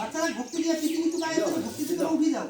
বাচ্চারা ভক্তি দিয়ে কিছু পিছু গায়ে ভক্তি উঠে যাও।